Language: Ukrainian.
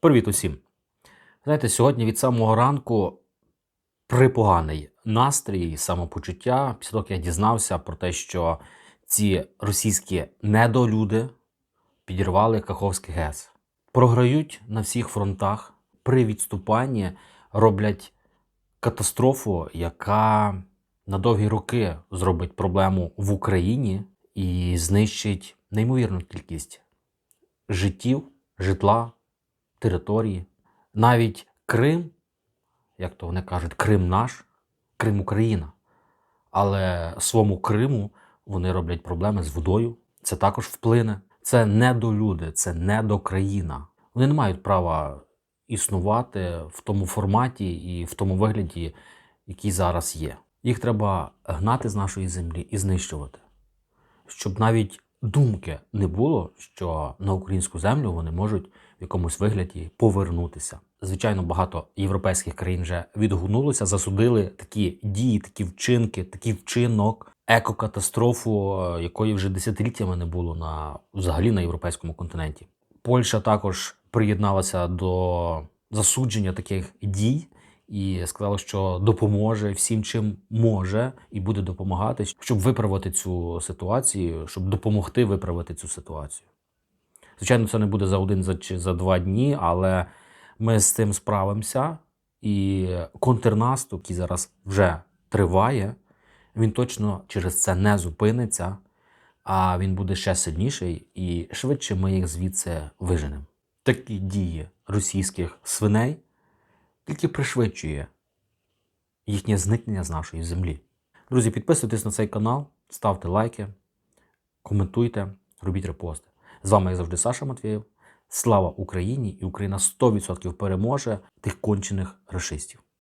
Привіт усім! Знаєте, сьогодні від самого ранку припоганий настрій, самопочуття. Після того, як я дізнався про те, що ці російські недолюди підірвали Каховський ГЕС. Програють на всіх фронтах. При відступанні роблять катастрофу, яка на довгі роки зробить проблему в Україні і знищить неймовірну кількість життів, житла, території. Навіть Крим, як то вони кажуть, Крим наш, Крим Україна. Але своєму Криму вони роблять проблеми з водою. Це також вплине. Це не до люди, це не до країна. Вони не мають права існувати в тому форматі і в тому вигляді, який зараз є. Їх треба гнати з нашої землі і знищувати, щоб навіть думки не було, що на українську землю вони можуть в якомусь вигляді повернутися. Звичайно, багато європейських країн вже відгукнулося, засудили такі дії, такі вчинки, такий вчинок, екокатастрофу, е, якої вже десятиліттями не було на взагалі на європейському континенті. Польща також приєдналася до засудження таких дій і сказала, що допоможе всім, чим може, і буде допомагати, щоб виправити цю ситуацію, щоб допомогти виправити цю ситуацію. Звичайно, це не буде за один за, чи за два дні, але ми з цим справимося. І контрнаступ, який зараз вже триває, він точно через це не зупиниться, а він буде ще сильніший і швидше ми їх звідси виженемо. Такі дії російських свиней тільки пришвидшує їхнє зникнення з нашої землі. Друзі, підписуйтесь на цей канал, ставте лайки, коментуйте, робіть репости. З вами, як завжди, Саша Матвєєв. Слава Україні! І Україна 100% переможе тих кончених расистів.